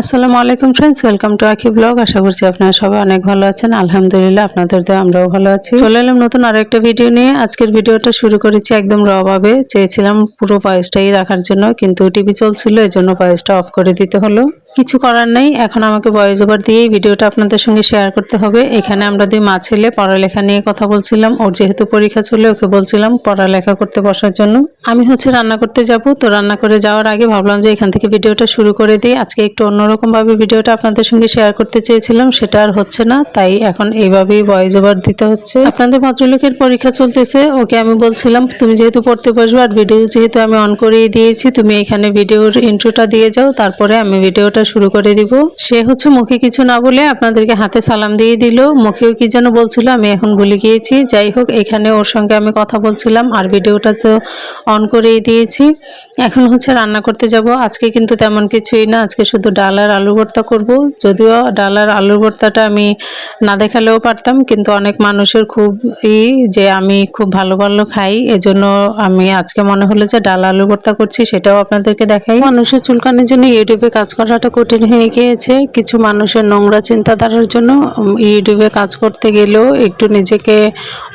আসসালামু আলাইকুম friends welcome to Akhi blog আশা করছি আপনারা সবাই অনেক ভালো আছেন। আলহামদুলিল্লাহ আপনাদের তো আমরাও ভালো আছি। চলে এলাম নতুন আরও একটা ভিডিও নিয়ে। আজকের ভিডিওটা শুরু করেছি একদম র ভাবে। চেয়েছিলাম পুরো ভয়েসটাই রাখার জন্য, কিন্তু টিভি চলছিল এই জন্য ভয়েসটা অফ করে দিতে হলো। কিছু করার নেই। এখন আমাকে ভয়েস ওভার দিয়েই ভিডিওটা আপনাদের সঙ্গে শেয়ার করতে হবে। এখানে আমরা দুই মা ছেলে পড়ালেখা নিয়ে কথা বলছিলাম। ওর যেহেতু পরীক্ষা চলে ওকে বলছিলাম পড়ালেখা করতে বসার জন্য। আমি হচ্ছে রান্না করতে যাব। তো রান্না করে যাওয়ার আগে ভাবলাম যে এখান থেকে ভিডিওটা শুরু করে দিই। আজকে একটু অন্যরকমভাবে ভিডিওটা আপনাদের সঙ্গে শেয়ার করতে চেয়েছিলাম। সেটা আর হচ্ছে না, তাই এখন এইভাবেই ভয়েস ওভার দিতে হচ্ছে। আপনাদের ভদ্রলোকের পরীক্ষা চলতেছে। ওকে আমি বলছিলাম, তুমি যেহেতু পড়তে বসবে আর ভিডিও যেহেতু আমি অন করেই দিয়েছি, তুমি এখানে ভিডিওর ইন্ট্রোটা দিয়ে যাও। তারপরে আমি ভিডিওটা শুরু করে দিব। সে হচ্ছে মুখে কিছু না বলে আপনাদেরকে হাতে সালাম দিয়ে দিল। মুখেও কি যেন বলছিল, আমি এখন ভুলে গিয়েছি। যাই হোক, এখানে ওর সঙ্গে আমি কথা বলছিলাম আর ভিডিওটা তো অন করেই দিয়েছি। এখন হচ্ছে রান্না করতে যাব। আজকে কিন্তু তেমন কিছুই না। আজকে শুধু ডাল আর আলু ভর্তা করব। যদিও ডাল আর আলু ভর্তাটা আমি না দেখালেও পারতাম, কিন্তু অনেক মানুষের খুব ই যে আমি খুব ভালো ভালো খাই, এজন্য আমি আজকে মনে হলো যে ডাল আলু ভর্তা করছি, সেটাও আপনাদেরকে দেখাই। মানুষের চুলকানির জন্য ইউটিউবে কাজ করাটা কঠিন হয়ে গিয়েছে, কিছু মানুষের নোংরা চিন্তাধারার জন্য ইউটিউবে কাজ করতে গেলেও একটু নিজেকে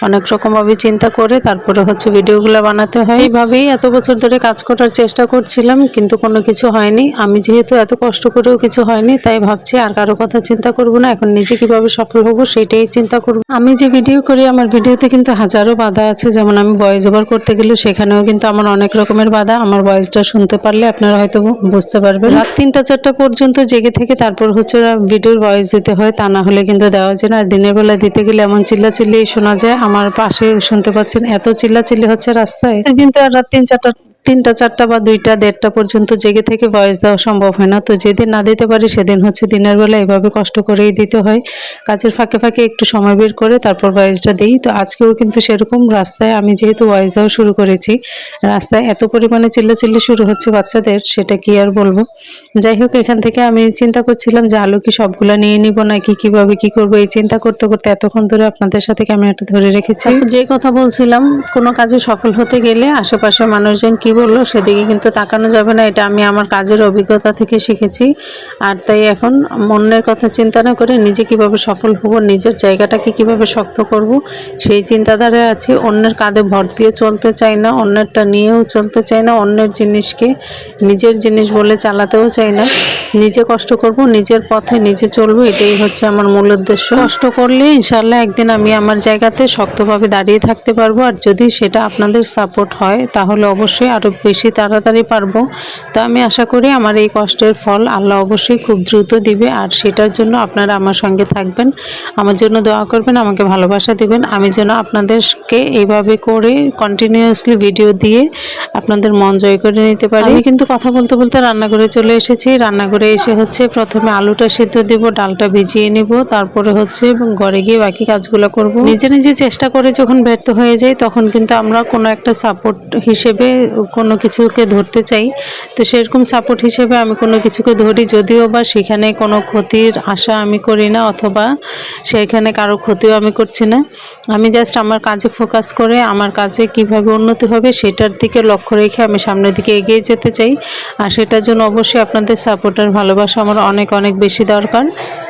অনেক রকমভাবে চিন্তা করে তারপরে হচ্ছে ভিডিওগুলো বানাতে হয়। এইভাবেই এত বছর ধরে কাজ করার চেষ্টা করছিলাম, কিন্তু কোনো কিছু হয়নি। আমি যেহেতু এত কষ্ট করেও কিছু হয়নি, তাই ভাবছি আর কারও কথা চিন্তা করব না, এখন নিজে কীভাবে সফল হব সেটাই চিন্তা করব। আমি যে ভিডিও করি, আমার ভিডিওতে কিন্তু হাজারো বাধা আছে, যেমন আমি ভয়েস ওভার করতে গেলে সেখানেও কিন্তু আমার অনেক রকমের বাধা, আমার ভয়েসটা শুনতে পারলে আপনারা হয়তো বুঝতে পারবেন। রাত তিনটা, চারটা পর্যন্ত জেগে থেকে তারপর হচ্ছে ভিডিওর ভয়েস দিতে হয়, তা না হলে কিন্তু দেওয়া যায় না। আর দিনের বেলা দিতে গেলে এমন চিল্লাচিল্লি শোনা যায়, আমার পাশে শুনতে পাচ্ছেন, এত চিল্লাচিল্লি হচ্ছে রাস্তায়। কিন্তু আর রাত তিন চারটা তিনটা, চারটা বা দুইটা, দেড়টা পর্যন্ত জেগে থেকে ভয়েস দেওয়া সম্ভব হয় না। তো যেদিন না দিতে পারি সেদিন হচ্ছে দিনের বেলা এভাবে কষ্ট করেই দিতে হয়। কাজের ফাঁকে ফাঁকে একটু সময় বের করে তারপর ভয়েসটা দিই। তো আজকেও কিন্তু সেরকম রাস্তায় আমি যেহেতু ভয়েস দেওয়া শুরু করেছি, রাস্তায় এত পরিমাণে চিল্লাচিল্লি শুরু হচ্ছে বাচ্চাদের, সেটা কি আর বলব? যাই হোক, এখান থেকে আমি চিন্তা করছিলাম যে আলু কি সবগুলা নিয়ে নিব নাকি কীভাবে কি করব? এই চিন্তা করতে করতে এতক্ষণ ধরে আপনাদের সাথে ক্যামেরাটা ধরে রেখেছি। যে কথা বলছিলাম, কোনো কাজে সফল হতে গেলে আশেপাশের মানুষজন কি বলল, সেদিকে কিন্তু তাকানো যাবে না, এটা আমি আমার কাজের অভিজ্ঞতা থেকে শিখেছি। আর তাই এখন মনের কথা চিন্তা না করে নিজে কীভাবে সফল হব, নিজের জায়গাটাকে কীভাবে শক্ত করব, সেই চিন্তাধারায় আছি। অন্যের কাঁধে ভর দিয়ে চলতে চাই না, অন্যেরটা নিয়েও চলতে চাই না, অন্যের জিনিসকে নিজের জিনিস বলে চালাতেও চাই না। নিজে কষ্ট করব, নিজের পথে নিজে চলবো, এটাই হচ্ছে আমার মূল উদ্দেশ্য। কষ্ট করলে ইনশাল্লাহ একদিন আমি আমার জায়গাতে শক্তভাবে দাঁড়িয়ে থাকতে পারব। আর যদি সেটা আপনাদের সাপোর্ট হয়, তাহলে অবশ্যই আরও বেশি তাড়াতাড়ি পারব। তো আমি আশা করি আমার এই কষ্টের ফল আল্লাহ অবশ্যই খুব দ্রুত দিবে আর সেটার জন্য আপনারা আমার সঙ্গে থাকবেন। আমার জন্য দোয়া করবেন, আমাকে ভালোবাসা দেবেন। আমি যেন আপনাদেরকে এইভাবে করে কন্টিনিউয়াসলি ভিডিও দিয়ে আপনাদের মন জয় করে নিতে পারি। আমি কিন্তু কথা বলতে বলতে রান্নাঘরে চলে এসেছি। রান্নাঘরে এসে হচ্ছে প্রথমে আলুটা সেদ্ধ দিব, ডালটা ভিজিয়ে নিব, তারপরে হচ্ছে ঘরে গিয়ে বাকি কাজগুলো করব। নিজে নিজে চেষ্টা করে যখন ব্যর্থ হয়ে যাই, তখন কিন্তু আমরা কোনো একটা সাপোর্ট হিসেবে কোনো কিছুকে ধরতে চাই। তো সেরকম সাপোর্ট হিসেবে আমি কোনো কিছুকে ধরি যদিও বা সেখানে কোনো ক্ষতির আশা আমি করি না অথবা সেখানে কারও ক্ষতিও আমি করছি না। আমি জাস্ট আমার কাজে ফোকাস করে আমার কাজে কীভাবে উন্নতি হবে সেটার দিকে লক্ষ্য রেখে আমি সামনের দিকে এগিয়ে যেতে চাই। আর সেটার জন্য অবশ্যই আপনাদের সাপোর্ট আর ভালোবাসা আমার অনেক অনেক বেশি দরকার।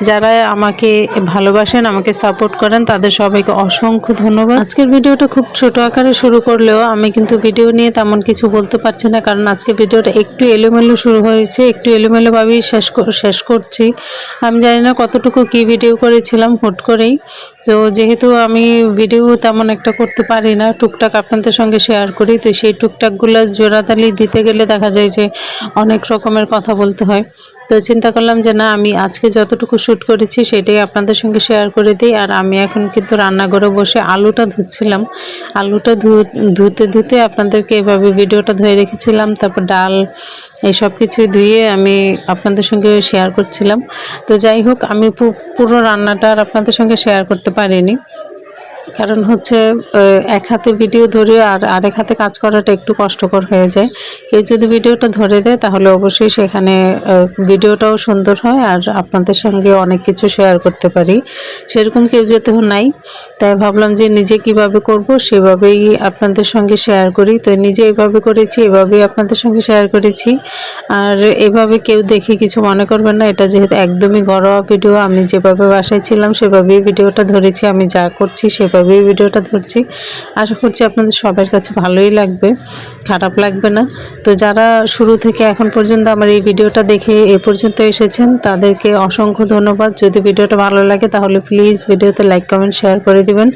যারা আমাকে ভালোবাসেন, আমাকে সাপোর্ট করেন, তাদের সবাইকে অসংখ্য ধন্যবাদ। আজকের ভিডিওটা খুব ছোট আকারে শুরু করলেও আমি কিন্তু ভিডিও নিয়ে তেমন কিছু বলতে পারছি না, কারণ আজকে ভিডিওটা একটু এলোমেলো শুরু হয়েছে, একটু এলোমেলোভাবেই শেষ শেষ করছি। আমি জানি না কতটুকু কি ভিডিও করেছিলাম, হুট করেই। তো যেহেতু আমি ভিডিও তেমন একটা করতে পারি না, টুকটাক আপনাদের সঙ্গে শেয়ার করি, তো সেই টুকটাকগুলো জোড়াতালি দিতে গেলে দেখা যায় যে অনেক রকমের কথা বলতে হয়। তো চিন্তা করলাম যে না, আমি আজকে যতটুকু শ্যুট করেছি সেটাই আপনাদের সঙ্গে শেয়ার করে দিই। আর আমি এখন কিন্তু রান্নাঘরে বসে আলুটা ধুচ্ছিলাম। আলুটা ধুতে ধুতে আপনাদেরকে এভাবে ভিডিওটা ধুয়ে রেখেছিলাম। তারপর ডাল এই সব কিছুই ধুয়ে আমি আপনাদের সঙ্গে শেয়ার করছিলাম। তো যাই হোক, আমি পুরো রান্নাটা আর আপনাদের সঙ্গে শেয়ার করতে পারিনি। কারণ হচ্ছে এক হাতে ভিডিও ধরে আর আরেক হাতে কাজ করাটা একটু কষ্টকর হয়ে যায়। কেউ যদি ভিডিওটা ধরে দেয়, তাহলে অবশ্যই সেখানে ভিডিওটাও সুন্দর হয় আর আপনাদের সঙ্গে অনেক কিছু শেয়ার করতে পারি। সেরকম কেউ যেতে নাই, তাই ভাবলাম যে নিজে কীভাবে করব সেভাবেই আপনাদের সঙ্গে শেয়ার করি। তো নিজে এভাবে করেছি, এভাবেই আপনাদের সঙ্গে শেয়ার করেছি। আর এভাবে কেউ দেখে কিছু মনে করবেন না, এটা যেহেতু একদমই ঘরোয়া ভিডিও আমি যেভাবে বাসায় ছিলাম সেভাবেই ভিডিওটা ধরেছি, আমি যা করছি সেভাবেই ভিডিওটা ধরছি। আশা করছি আপনাদের সবার কাছে ভালোই লাগবে, খারাপ লাগবে না। তো যারা শুরু থেকে এখন পর্যন্ত আমার এই ভিডিওটা দেখে এ পর্যন্ত এসেছেন, তাদেরকে অসংখ্য ধন্যবাদ। যদি ভিডিওটা ভালো লাগে তাহলে প্লিজ ভিডিওতে লাইক কমেন্ট শেয়ার করে দিবেন।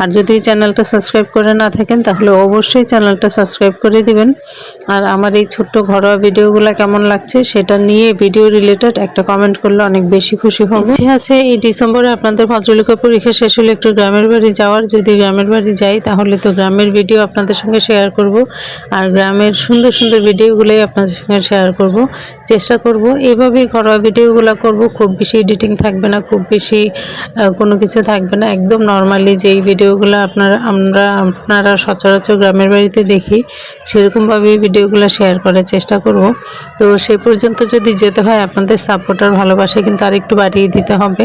আর যদি চ্যানেলটা সাবস্ক্রাইব করে না থাকেন তাহলে অবশ্যই চ্যানেলটা সাবস্ক্রাইব করে দিবেন। আর আমার এই ছোট্ট ঘরোয়া ভিডিওগুলো কেমন লাগছে সেটা নিয়ে ভিডিও রিলেটেড একটা কমেন্ট করলে অনেক বেশি খুশি হবে। আছে এই ডিসেম্বরে আপনাদের ভদ্রলোকের পরীক্ষা শেষ হলে একটু গ্রামের বাড়ি যাওয়ার যদি গ্রামের বাড়ি যাই, তাহলে তো গ্রামের ভিডিও আপনাদের সঙ্গে শেয়ার করব। আর গ্রামের সুন্দর সুন্দর ভিডিওগুলোই আপনাদের সঙ্গে শেয়ার করব। চেষ্টা করব এইভাবেই ঘরোয়া ভিডিওগুলো করব। খুব বেশি এডিটিং থাকবে না, খুব বেশি কোনো কিছু থাকবে না। একদম নর্মালি যেই ভিডিওগুলো আপনারা, আমরা, আপনারা সচরাচর গ্রামের বাড়িতে দেখি সেরকমভাবেই ভিডিওগুলো শেয়ার করার চেষ্টা করব। তো সে পর্যন্ত যদি যেতে হয়, আপনাদের সাপোর্টার ভালোবাসা কিন্তু আর একটু বাড়িয়ে দিতে হবে।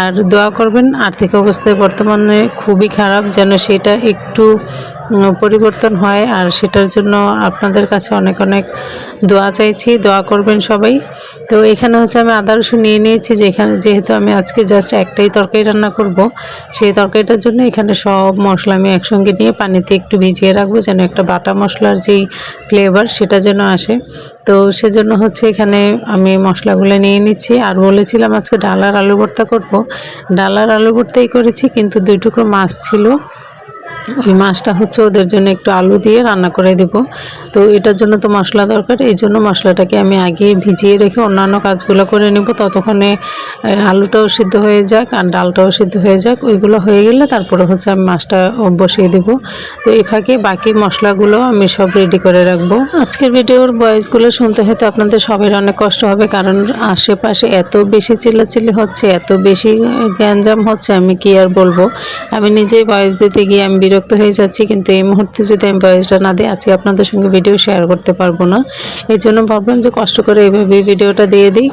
আর দোয়া করবেন, আর্থিক অবস্থায় বর্তমানে খুবই খারাপ যেন সেটা একটু পরিবর্তন হয় আর সেটার জন্য আপনাদের কাছে অনেক অনেক দোয়া চাইছি, দোয়া করবেন সবাই। তো এখানে হচ্ছে আমি আদা রসুন নিয়ে নিয়েছি, যেখানে যেহেতু আমি আজকে জাস্ট একটাই তরকারি রান্না করব, সেই তরকারিটার জন্য এখানে সব মশলা আমি একসঙ্গে নিয়ে পানিতে একটু ভিজিয়ে রাখব, যেন একটা বাটা মশলার যেই ফ্লেভার সেটা যেন আসে। তো সেজন্য হচ্ছে এখানে আমি মশলাগুলো নিয়ে নিচ্ছি, আর বলেছিলাম আজকে ডালার আলু ভর্তা করব। ডালার আলু ভর্তাই করেছি, কিন্তু দুই টুকরো মাছ ছিল। ওই মাছটা হচ্ছে ওদের জন্য একটু আলু দিয়ে রান্না করে দেব। তো এটার জন্য তো মশলা দরকার, এই জন্য মশলাটাকে আমি আগে ভিজিয়ে রেখে অন্যান্য কাজগুলো করে নেব। ততক্ষণে আলুটাও সিদ্ধ হয়ে যাক আর ডালটাও সিদ্ধ হয়ে যাক। ওইগুলো হয়ে গেলে তারপরে হচ্ছে আমি মাছটা বসিয়ে দেব। তো এই ফাঁকে বাকি মশলাগুলো আমি সব রেডি করে রাখব। আজকের ভিডিওর ভয়েসগুলো শুনতে হয়তো আপনাদের সবার অনেক কষ্ট হবে, কারণ আশেপাশে এত বেশি চিল্লাচিল্লি হচ্ছে, এত বেশি গ্যাঞ্জাম হচ্ছে, আমি কি আর বলব? আমি নিজেই ভয়েস দিতে গিয়ে আমি বিরক্ত হয়ে যাচ্ছি, কিন্তু এই মুহূর্তে যদি আমি ভয়েসটা না দিই, আজকে আপনাদের সঙ্গে ভিডিও শেয়ার করতে পারব না। এই জন্য ভাবলাম যে কষ্ট করে এইভাবে ভিডিওটা দিয়ে দিই।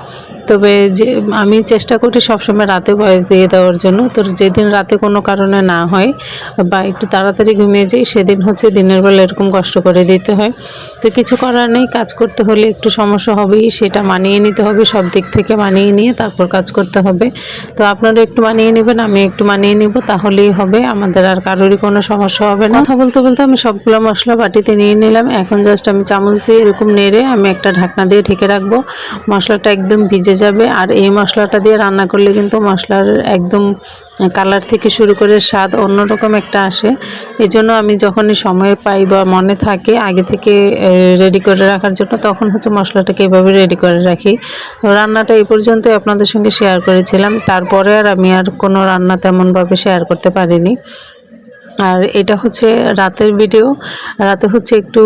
তবে যে আমি চেষ্টা করি সবসময় রাতে ভয়েস দিয়ে দেওয়ার জন্য। তো যেদিন রাতে কোনো কারণে না হয় বা একটু তাড়াতাড়ি ঘুমিয়ে যাই, সেদিন হচ্ছে দিনের বেলা এরকম কষ্ট করে দিতে হয়। তো কিছু করার নেই, কাজ করতে হলে একটু সমস্যা হবেই, সেটা মানিয়ে নিতে হবে, সব দিক থেকে মানিয়ে নিয়ে তারপর কাজ করতে হবে। তো আপনারা একটু মানিয়ে নেবেন, আমি একটু মানিয়ে নিব, তাহলেই হবে, আমাদের আর কারোরই কোনো সমস্যা হবে না। কথা বলতে বলতে আমি সবগুলো মশলা বাটিতে নিয়ে নিলাম, এখন জাস্ট আমি চামচ দিয়ে এরকম নেড়ে আমি একটা ঢাকনা দিয়ে ঢেকে রাখব। মশলাটা একদম ভিজে যাবে। আর এই মশলাটা দিয়ে রান্না করলে কিন্তু মশলার একদম কালার থেকে শুরু করে স্বাদ অন্যরকম একটা আসে। এই জন্য আমি যখনই সময় পাই বা মনে থাকে, আগে থেকে রেডি করে রাখার জন্য তখন হচ্ছে মশলাটাকে এভাবে রেডি করে রাখি। রান্নাটা এই পর্যন্তই আপনাদের সঙ্গে শেয়ার করেছিলাম। তারপরে আর আমি আর কোনো রান্না তেমনভাবে শেয়ার করতে পারিনি। আর এটা হচ্ছে রাতের ভিডিও রাতে হচ্ছে একটু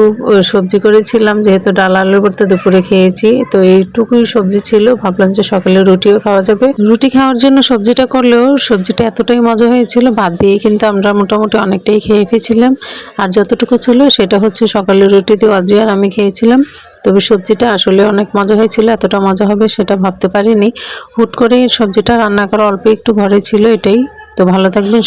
সবজি করেছিলাম, যেহেতু ডাল আলুর ভর্তা দুপুরে খেয়েছি, তো এইটুকুই সবজি ছিল। ভাবলাম যে সকালে রুটিও খাওয়া যাবে। রুটি খাওয়ার জন্য সবজিটা করলেও সবজিটা এতটাই মজা হয়েছিল ভাত দিয়ে কিন্তু আমরা মোটামুটি অনেকটাই খেয়ে ফেছিলাম আর যতটুকু ছিল সেটা হচ্ছে সকালে রুটি দিয়ে আর আমি খেয়েছিলাম। তবে সবজিটা আসলে অনেক মজা হয়েছিল, এতটা মজা হবে সেটা ভাবতে পারিনি। হুট করে সবজিটা রান্না করা অল্প একটু ঘরে ছিল এটাই। তো ভালো থাকবেন